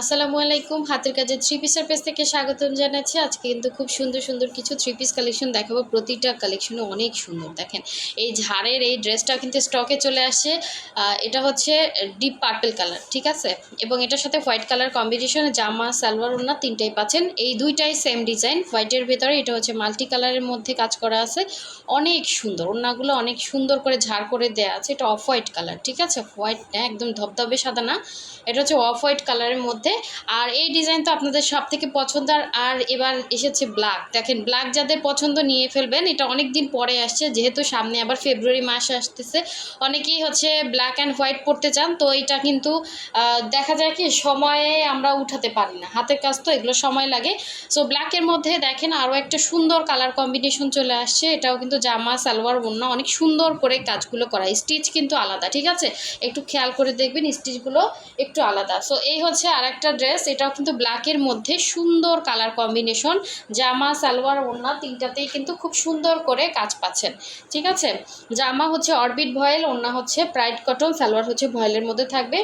আসসালামু আলাইকুম। হাতের কাজে থ্রি পিসের পেজ থেকে স্বাগতম জানাচ্ছি। আজকে কিন্তু খুব সুন্দর সুন্দর কিছু থ্রি পিস কালেকশন দেখাবো। প্রতিটা কালেকশনও অনেক সুন্দর, দেখেন। এই ঝাড়ের এই ড্রেসটা কিন্তু স্টকে চলে আসে। এটা হচ্ছে ডিপ পার্পেল কালার ঠিক আছে? এবং এটার সাথে হোয়াইট কালার কম্বিনেশনে জামা, সালোয়ার ওনা তিনটাই পাচ্ছেন। এই দুইটাই সেম ডিজাইন হোয়াইটের ভেতরে এটা হচ্ছে মাল্টি কালারের মধ্যে কাজ করা আছে। অনেক সুন্দর। ওনাগুলো অনেক সুন্দর করে ঝাড় করে দেওয়া আছে। এটা অফ হোয়াইট কালার ঠিক আছে? হোয়াইট একদম ধবধবে সাদা না। এটা হচ্ছে অফ হোয়াইট কালারের মধ্যে আর এই ডিজাইন তো আপনাদের সব থেকে পছন্দ আর- এবার এসেছে ব্ল্যাক দেখেন ব্ল্যাক যাদের পছন্দ নিয়ে ফেলবেন, এটা অনেক দিন পরে আসছে। যেহেতু সামনে আবার ফেব্রুয়ারি মাস আসতেছে, অনেকেই হচ্ছে ব্ল্যাক অ্যান্ড হোয়াইট পরতে চান। তো এটা কিন্তু দেখা যায় কি, সময়ে আমরা উঠাতে পারি না। হাতের কাজ তো, এগুলো সময় লাগে। সো ব্ল্যাকের মধ্যে দেখেন, আরও একটা সুন্দর কালার কম্বিনেশন চলে আসছে। এটাও কিন্তু জামা, সালোয়ার, ওড়না, অনেক সুন্দর করে কাজগুলো করা। স্টিচ কিন্তু আলাদা, ঠিক আছে? একটু খেয়াল করে দেখবেন স্টিচগুলো একটু আলাদা। সো এই হচ্ছে আর একটা ড্রেস এটাও কিন্তু ব্ল্যাকের মধ্যে সুন্দর কালার কম্বিনেশন জামা, সালোয়ার, ওড়না তিনটাতেই কিন্তু খুব সুন্দর করে কাজ পাচ্ছেন। ঠিক আছে? জামা হচ্ছে অরবিট ভয়েল, ওড়না হচ্ছে প্রাইড কটন সালোয়ার হচ্ছে ভয়েলের মধ্যে থাকবে।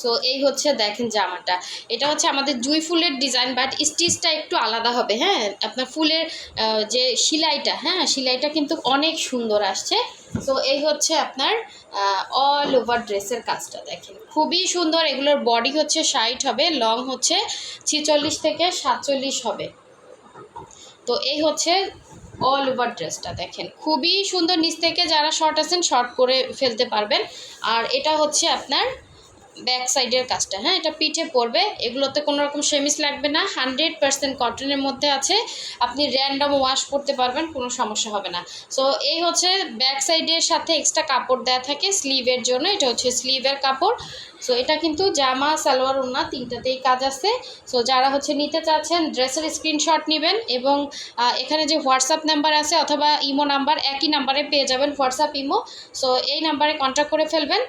সো এই হচ্ছে দেখেন জামাটা। এটা হচ্ছে আমাদের জুই ফুলের ডিজাইন বাট স্টিচটা একটু আলাদা হবে হ্যাঁ? আপনার ফুলের যে সেলাইটা হ্যাঁ? সেলাইটা কিন্তু অনেক সুন্দর আসছে। সো এই হচ্ছে আপনার অল ওভার ড্রেসের কাজটা, দেখেন। খুবই সুন্দর, এগুলোর বডি হচ্ছে ষাট হবে লং হচ্ছে ছিচল্লিশ থেকে সাতচল্লিশ হবে। তো এই হচ্ছে অল ওভার ড্রেসটা দেখেন। খুবই সুন্দর, নিচ থেকে যারা শর্ট আছেন শর্ট করে ফেলতে পারবেন। আর এটা হচ্ছে আপনার ব্যাক সাইডের কাজটা হ্যাঁ? এটা পিঠে পড়বে, এগুলোতে কোনো রকম সেমিস লাগবে না হান্ড্রেড পার্সেন্ট কটনের মধ্যে আছে, আপনি র্যান্ডম ওয়াশ করতে পারবেন, কোনো সমস্যা হবে না। সো এই হচ্ছে ব্যাক সাইডের সাথে এক্সট্রা কাপড় দেওয়া থাকে স্লিভের জন্য, এটা হচ্ছে স্লিভের কাপড়। সো এটা কিন্তু জামা, সালোয়ার ওনা তিনটাতেই কাজ আছে। সো যারা হচ্ছে নিতে চাচ্ছেন, ড্রেসের স্ক্রিনশট নেবেন এবং এখানে যে হোয়াটসঅ্যাপ নাম্বার আছে অথবা ইমো নাম্বার একই নাম্বারে পেয়ে যাবেন হোয়াটসঅ্যাপ ইমো। সো এই নাম্বারে কন্ট্যাক্ট করে ফেলবেন।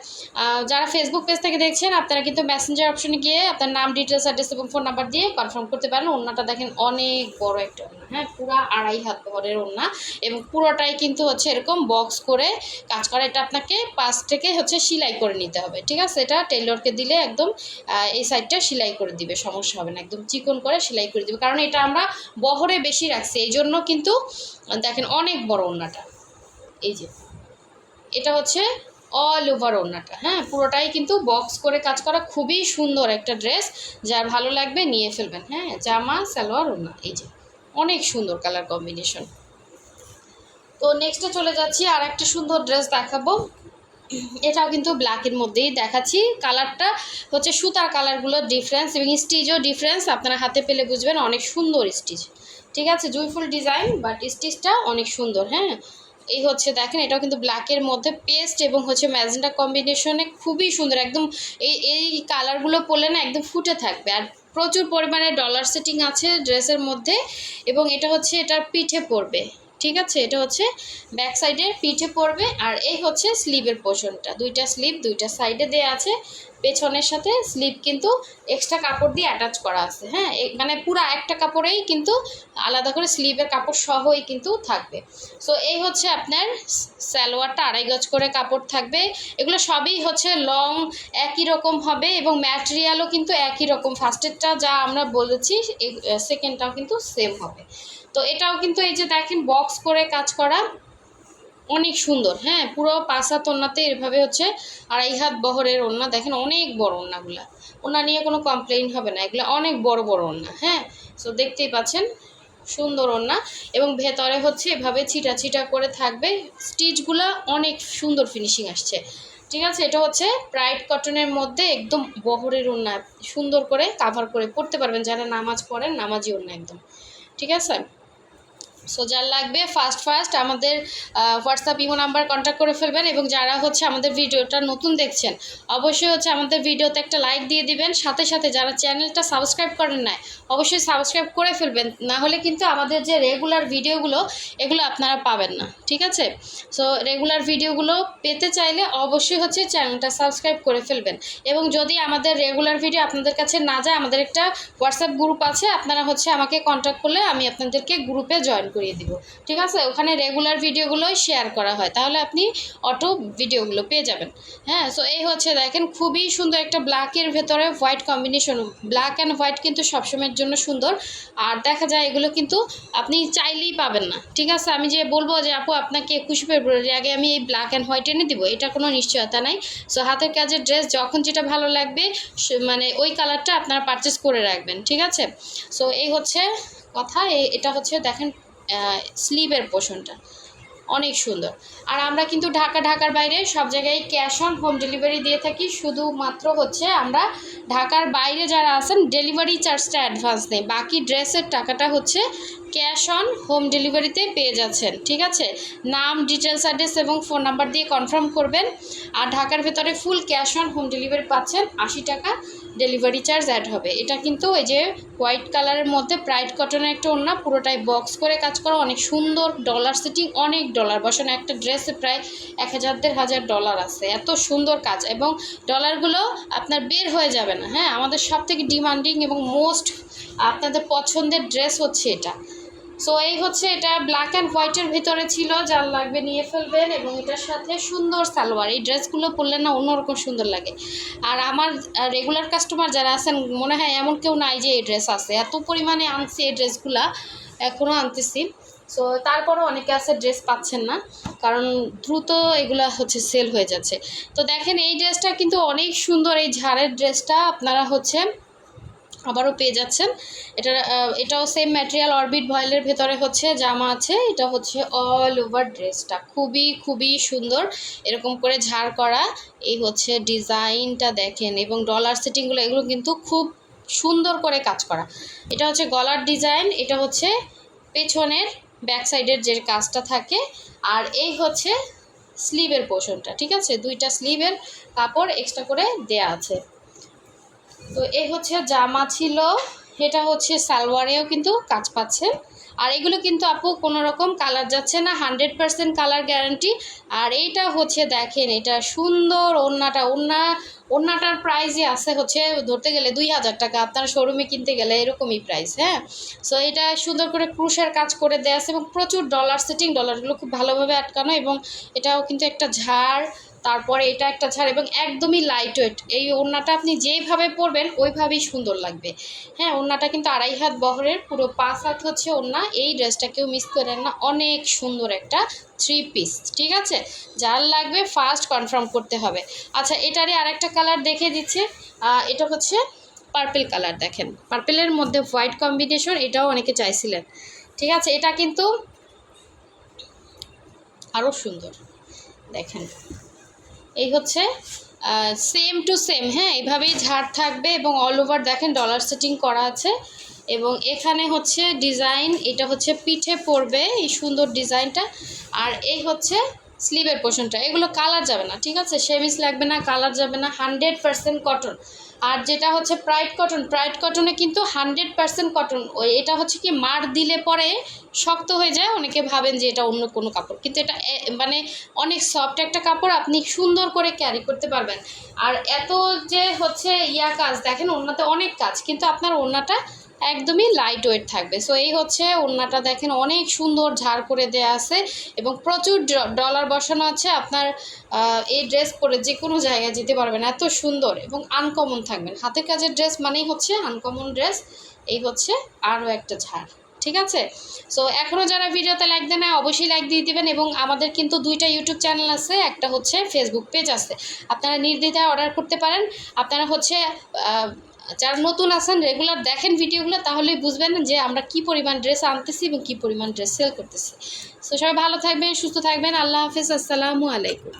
যারা ফেসবুক পেজ থেকে দেখছেন, আপনারা কিন্তু মেসেঞ্জার অপশনে গিয়ে আপনার নাম ডিটেলস অ্যাড্রেস এবং ফোন নাম্বার দিয়ে কনফার্ম করতে পারেন। ওড়নাটা দেখেন অনেক বড় একটা হ্যাঁ পুরো আড়াই হাত ভরের ওড়না এবং পুরোটাই কিন্তু হচ্ছে এরকম বক্স করে কাজ করা। এটা আপনাকে পাশ থেকে হচ্ছে সেলাই করে নিতে হবে, ঠিক আছে? এটা টেলরকে দিলে একদম এই সাইডটা সেলাই করে দিবে, সমস্যা হবে না। একদম চিকন করে সেলাই করে দিবে। কারণ এটা আমরা বহরে বেশি রাখছি, এই জন্য কিন্তু, দেখেন অনেক বড় ওড়নাটা। এই যে, এটা হচ্ছে অল ওভার ওড়নাটা হ্যাঁ? পুরোটাই কিন্তু বক্স করে কাজ করা খুবই সুন্দর একটা ড্রেস যার ভালো লাগবে নিয়ে ফেলবেন হ্যাঁ? জামা, সালোয়ার, ওড়না, এই যে। অনেক সুন্দর কালার কম্বিনেশন তো নেক্সটে চলে যাচ্ছি, আর একটা সুন্দর ড্রেস দেখাবো। এটাও কিন্তু ব্ল্যাকের মধ্যেই দেখাচ্ছি। কালারটা হচ্ছে সুতার কালারগুলো ডিফারেন্স এবং স্টিচও ডিফারেন্স আপনারা হাতে পেলে বুঝবেন অনেক সুন্দর স্টিচ ঠিক আছে? জুইফুল ডিজাইন বাট স্টিচটা অনেক সুন্দর হ্যাঁ? এই হচ্ছে দেখেন, এটাও কিন্তু ব্ল্যাকের মধ্যে পেস্ট এবং হচ্ছে ম্যাজেন্টা কম্বিনেশনে খুবই সুন্দর। একদম এই এই কালারগুলো পরলে না একদম ফুটে থাকবে। আর প্রচুর পরিমাণে ডলার সেটিং আছে ড্রেসের মধ্যে এবং এটা হচ্ছে এটার পিঠে পড়বে ঠিক আছে? এটা হচ্ছে ব্যাক সাইডে পিঠে পড়বে আর এই হচ্ছে স্লিভের পোর্শনটা দুইটা স্লিভ দুইটা সাইডে দেওয়া আছে। পেছনের সাথে স্লিভ কিন্তু এক্সট্রা কাপড় দিয়ে অ্যাটাচ করা আছে হ্যাঁ? মানে পুরো একটা কাপড়েই কিন্তু আলাদা করে স্লিভের কাপড় সহই কিন্তু থাকবে। সো এই হচ্ছে আপনার সালোয়ারটা, আড়াই গজ করে কাপড় থাকবে। এগুলো সবই হচ্ছে লং একই রকম হবে এবং ম্যাটেরিয়ালও কিন্তু একই রকম। ফার্স্টেরটা যা আমরা বলেছি সেকেন্ডটাও কিন্তু সেম হবে। তো এটাও কিন্তু এই যে দেখেন বক্স করে কাজ করা অনেক সুন্দর। হ্যাঁ পুরো পাঁচা ওন্নাতে এভাবে হচ্ছে। আড়াই হাত বহরের ওন্না দেখেন অনেক বড় ওন্নাগুলা ওনা নিয়ে কোনো কমপ্লেইন হবে না, এগুলো অনেক বড় বড় ওন্না হ্যাঁ? সো দেখতেই পাচ্ছেন, সুন্দর ওন্না এবং ভেতরে হচ্ছে এভাবে ছিটা ছিটা করে থাকবে। স্টিচগুলো অনেক সুন্দর ফিনিশিং আসছে। ঠিক আছে? এটা হচ্ছে প্রাইড কটনের মধ্যে একদম বহরের ওন্না সুন্দর করে কাভার করে পড়তে পারবেন। যারা নামাজ পড়েন, নামাজি ওন্না একদম। ঠিক আছে? সো যার লাগবে ফার্স্ট ফার্স্ট আমাদের হোয়াটসঅ্যাপ ইমো নাম্বার কন্ট্যাক্ট করে ফেলবেন এবং যারা হচ্ছে আমাদের ভিডিওটা নতুন দেখছেন, অবশ্যই হচ্ছে আমাদের ভিডিওতে একটা লাইক দিয়ে দিবেন। সাথে সাথে যারা চ্যানেলটা সাবস্ক্রাইব করেন নাই, অবশ্যই সাবস্ক্রাইব করে ফেলবেন। না হলে কিন্তু আমাদের যে রেগুলার ভিডিওগুলো, এগুলো আপনারা পাবেন না। ঠিক আছে? সো রেগুলার ভিডিওগুলো পেতে চাইলে অবশ্যই হচ্ছে চ্যানেলটা সাবস্ক্রাইব করে ফেলবেন। এবং যদি আমাদের রেগুলার ভিডিও আপনাদের কাছে না যায়, আমাদের একটা হোয়াটসঅ্যাপ গ্রুপ আছে, আপনারা হচ্ছে আমাকে কন্ট্যাক্ট করলে আমি আপনাদেরকে গ্রুপে জয়েন করিয়ে দিব। ঠিক আছে? ওখানে রেগুলার ভিডিওগুলোই শেয়ার করা হয়। তাহলে আপনি অটো ভিডিওগুলো পেয়ে যাবেন। হ্যাঁ? সো এই হচ্ছে দেখেন, খুবই সুন্দর একটা ব্ল্যাকের ভেতরে white combination black and white কিন্তু সবসময়ের জন্য সুন্দর। আর দেখা যায় এগুলো কিন্তু আপনি চাইলেই পাবেন না। ঠিক আছে? আমি যে বলব যে, আপু, আপনাকে একুশে ফেব্রুয়ারি আগে আমি এই ব্ল্যাক অ্যান্ড হোয়াইট এনে দিব। এটা কোনো নিশ্চয়তা নাই। সো হাতের কাজের ড্রেস যখন যেটা ভালো লাগবে মানে ওই কালারটা আপনারা পারচেস করে রাখবেন। ঠিক আছে? সো এই হচ্ছে কথা। এটা হচ্ছে দেখেন স্লিভের পোষণটা। অনেক সুন্দর। আর আমরা কিন্তু ঢাকা, ঢাকার বাইরে সব জায়গায় ক্যাশ অন হোম ডেলিভারি দিয়ে থাকি। শুধুমাত্র হচ্ছে আমরা ঢাকার বাইরে যারা আছেন ডেলিভারি চার্জটা অ্যাডভান্স নেই। বাকি ড্রেসের টাকাটা হচ্ছে ক্যাশ অন হোম ডেলিভারিতে পেয়ে যাচ্ছেন। ঠিক আছে? নাম ডিটেলস অ্যাড্রেস এবং ফোন নাম্বার দিয়ে কনফার্ম করবেন। আর ঢাকার ভেতরে full cash on home delivery পাচ্ছেন আশি টাকা। ডেলিভারি চার্জ অ্যাড হবে। এটা কিন্তু ওই যে হোয়াইট কালারের মধ্যে ব্রাইট কটনের একটা ওড়না, পুরোটাই বক্স করে কাজ করা। অনেক সুন্দর ডলার সেটিং অনেক ডলার বসানো, একটা ড্রেসে প্রায় এক হাজার দেড় হাজার ডলার আছে। এত সুন্দর কাজ এবং ডলারগুলো আপনার বের হয়ে যাবে না হ্যাঁ? আমাদের সব থেকে ডিমান্ডিং এবং মোস্ট আপনাদের পছন্দের ড্রেস হচ্ছে এটা। সো এই হচ্ছে এটা ব্ল্যাক অ্যান্ড হোয়াইটের ভিতরে ছিল, যার লাগবে নিয়ে ফেলবেন এবং এটার সাথে সুন্দর সালোয়ার। এই ড্রেসগুলো পরলে না অন্যরকম সুন্দর লাগে। আর আমার রেগুলার কাস্টমার যারা আছেন, মনে হয় এমন কেউ নাই যে এই ড্রেস আছে। এত পরিমাণে আনছি এই ড্রেসগুলা এখনও আনতেছি। সো তারপরও অনেকে আছে ড্রেস পাচ্ছেন না, কারণ দ্রুত এগুলা হচ্ছে সেল হয়ে যাচ্ছে। তো দেখেন, এই ড্রেসটা কিন্তু অনেক সুন্দর, এই ঝাড়ের ড্রেসটা আপনারা হচ্ছে আবারও পেয়ে যাচ্ছেন। এটা এটাও সেম ম্যাটেরিয়াল অরবিট ভয়েলের ভেতরে হচ্ছে জামা আছে। এটা হচ্ছে অল ওভার ড্রেসটা খুবই খুবই সুন্দর। এরকম করে ঝাড় করা। এই হচ্ছে ডিজাইনটা দেখেন এবং ডলার সেটিংগুলো এগুলো কিন্তু খুব সুন্দর করে কাজ করা। এটা হচ্ছে গলার ডিজাইন এটা হচ্ছে পেছনের ব্যাক সাইডের যে কাজটা থাকে। আর এই হচ্ছে স্লিভের পোর্শনটা ঠিক আছে? দুইটা স্লিভের কাপড় এক্সট্রা করে দেয়া আছে। তো এই হচ্ছে জামা ছিল, এটা হচ্ছে সালোয়ারেও কিন্তু কাজ পাচ্ছে। আর এগুলো কিন্তু আপু কোনো রকম কালার যাচ্ছে না, হান্ড্রেড পার্সেন্ট কালার গ্যারান্টি। আর এইটা হচ্ছে দেখেন, এটা সুন্দর ওড়নাটা ওড়না ওড়নাটার প্রাইসই আছে হচ্ছে ধরতে গেলে দুই হাজার টাকা, আপনার শোরুমে কিনতে গেলে এরকমই প্রাইস হ্যাঁ? সো এটা সুন্দর করে ক্রুশের কাজ করে দেওয়া আছে এবং প্রচুর ডলার সেটিং ডলারগুলো খুব ভালোভাবে আটকানো এবং এটাও কিন্তু একটা ঝাড়। তারপরে এটা একটা ছাড় এবং একদমই লাইট ওয়েট এই ওড়নাটা আপনি যেইভাবে পরবেন, ওইভাবেই সুন্দর লাগবে। হ্যাঁ ওড়নাটা কিন্তু আড়াই হাত বহরের, পুরো পাঁচ হাত হচ্ছে ওড়না। এই ড্রেসটা কেউ মিস করেন না, অনেক সুন্দর একটা থ্রি পিস ঠিক আছে? যার লাগবে ফার্স্ট কনফার্ম করতে হবে। আচ্ছা এটারই আরেকটা কালার দেখে দিচ্ছে। এটা হচ্ছে পার্পেল কালার দেখেন। পার্পেলের মধ্যে হোয়াইট কম্বিনেশন এটাও অনেকে চাইছিলেন। ঠিক আছে, এটা কিন্তু আরও সুন্দর। দেখেন। এই হচ্ছে সেম টু সেম হ্যাঁ এইভাবেই ঝাড় থাকবে এবং অল ওভার দেখেন ডলার সেটিং করা আছে এবং এখানে হচ্ছে ডিজাইন এটা হচ্ছে পিঠে পড়বে এই সুন্দর ডিজাইনটা আর এই হচ্ছে স্লিভের পোর্শনটা এগুলো কালার যাবে না, ঠিক আছে? সেমিস লাগবে না কালার যাবে না হান্ড্রেড পারসেন্ট কটন আর যেটা হচ্ছে প্রাইড কটন প্রাইড কটনে কিন্তু হান্ড্রেড পারসেন্ট কটন ওই এটা হচ্ছে কি মার দিলে পরে শক্ত হয়ে যায়, অনেকে ভাবেন যে এটা অন্য কোনো কাপড়। কিন্তু এটা মানে অনেক সফট একটা কাপড়, আপনি সুন্দর করে ক্যারি করতে পারবেন। আর এত যে হচ্ছে ইয়া কাজ, দেখেন ওনাতে অনেক কাজ, কিন্তু আপনার ওড়নাটা একদমই লাইট ওয়েট থাকবে। সো এই হচ্ছে ওড়নাটা দেখেন, অনেক সুন্দর ঝাড় করে দেয়া আছে এবং প্রচুর ডলার বসানো আছে। আপনার এই ড্রেস পরে যে কোনো জায়গায় যেতে পারবেন, এত সুন্দর এবং আনকমন থাকবেন হাতের কাজের ড্রেস মানেই হচ্ছে আনকমন ড্রেস এই হচ্ছে আরও একটা ঝাড়, ঠিক আছে? সো এখনও যারা ভিডিওতে লাইক দেন অবশ্যই লাইক দিয়ে দিবেন এবং আমাদের কিন্তু দুইটা ইউটিউব চ্যানেল আছে, একটা হচ্ছে ফেসবুক পেজ আছে। আপনারা নির্দ্বিধায় অর্ডার করতে পারেন। আপনারা হচ্ছে যারা নতুন আছেন রেগুলার দেখেন ভিডিওগুলো, তাহলেই বুঝবেন যে আমরা কি পরিমাণ ড্রেস আনতেছি এবং কী পরিমাণ ড্রেস সেল করতেছি। সো সবাই ভালো থাকবেন, সুস্থ থাকবেন। আল্লাহ হাফেজ, আসসালামু আলাইকুম।